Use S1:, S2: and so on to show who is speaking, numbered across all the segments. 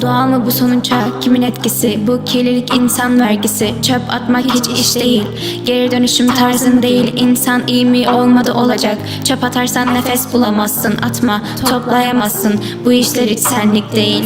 S1: Doğal mı bu sonuca kimin etkisi? Bu kirlilik insan vergisi. Çöp atmak hiç iş değil. Geri dönüşüm tarzın değil. İnsan iyi mi olmadı olacak. Çöp atarsan nefes bulamazsın. Atma toplayamazsın. Bu işler hiç senlik değil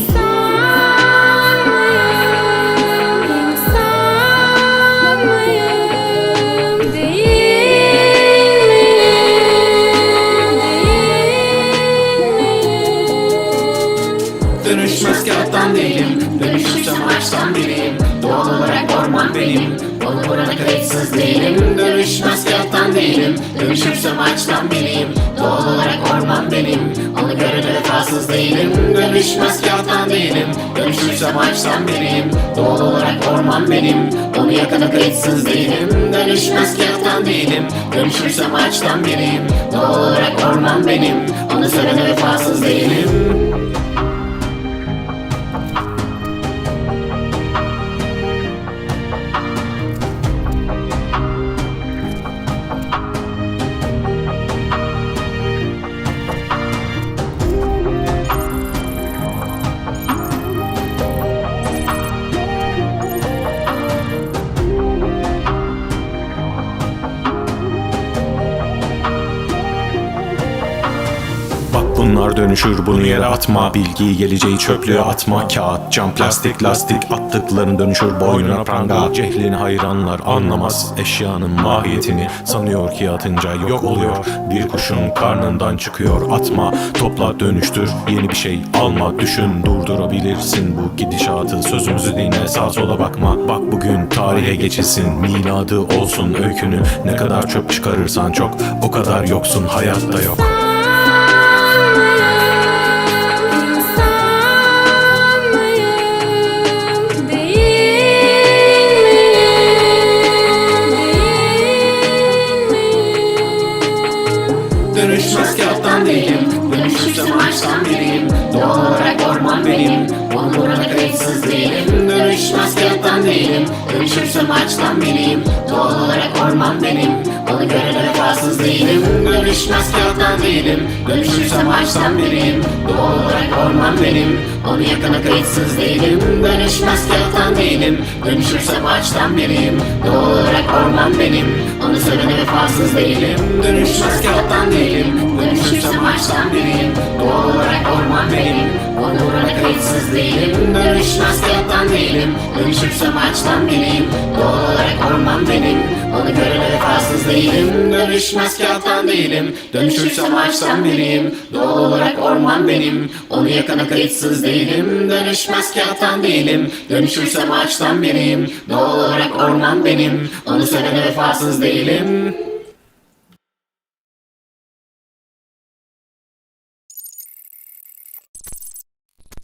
S2: değilim. Dönüşürsem ağaçtan biriyim. Doğal olarak orman benim. Onu burada kayıtsız değilim. Dönüşmez kağıttan değilim. Dönüşürsem ağaçtan biriyim. Doğal olarak orman benim. Onu görene vefasız değilim. Dönüşmez kağıttan değilim. Dönüşürsem ağaçtan biriyim. Doğal olarak orman benim. Onu yakana kayıtsız değilim. Dönüşmez kağıttan değilim. Dönüşürsem ağaçtan biriyim. Doğal olarak orman benim. Onu sevene vefasız değilim
S3: Bak bunlar dönüşür bunu yere atma. Bilgiyi geleceği çöplüğe atma. Kağıt, cam, plastik, lastik Attıkların dönüşür. Boynuna pranga Cehlini hayranlar anlamaz. Eşyanın mahiyetini Sanıyor ki atınca yok oluyor. Bir kuşun karnından çıkıyor Atma, topla dönüştür Yeni bir şey alma. Düşün Durdurabilirsin bu gidişatı. Sözümüzü dinle sağ sola bakma. Bak bugün tarihe geçilsin Miladı olsun öykünü. Ne kadar çöp çıkarırsan çok O kadar yoksun hayatta yok
S2: Dönüşmez kağıttan değilim. Dönüşürsem ağaçtan biriyim. Doğal olarak orman benim. Onu burada kayıtsız değilim. Dönüşmez kağıttan değilim. Dönüşürsem ağaçtan biriyim. Doğal olarak orman benim. Onu görene vefasız değilim Dönüşmez kağıttan değilim. Dönüşürsem ağaçtan biriyim Doğal olarak orman benim. Onu yakana kayıtsız değilim Dönüşmez kağıttan değilim. Dönüşürsem ağaçtan biriyim Doğal olarak orman benim. Onu sevene vefasız değilim Dönüşmez kağıttan değilim. Dönüşürsem ağaçtan biriyim Doğal olarak orman benim Onu burada kayıtsız değilim Dönüşmez kağıttan değilim. Dönüşürsem ağaçtan biriyim Doğal olarak orman benim. Onu görene vefasız değilim Dönüşmez kağıttan değilim. Dönüşürsem ağaçtan biriyim Doğal olarak orman benim. Onu yakana kayıtsız değilim Dönüşmez kağıttan değilim. Dönüşürsem ağaçtan biriyim Doğal olarak orman benim. Onu sevene vefasız değilim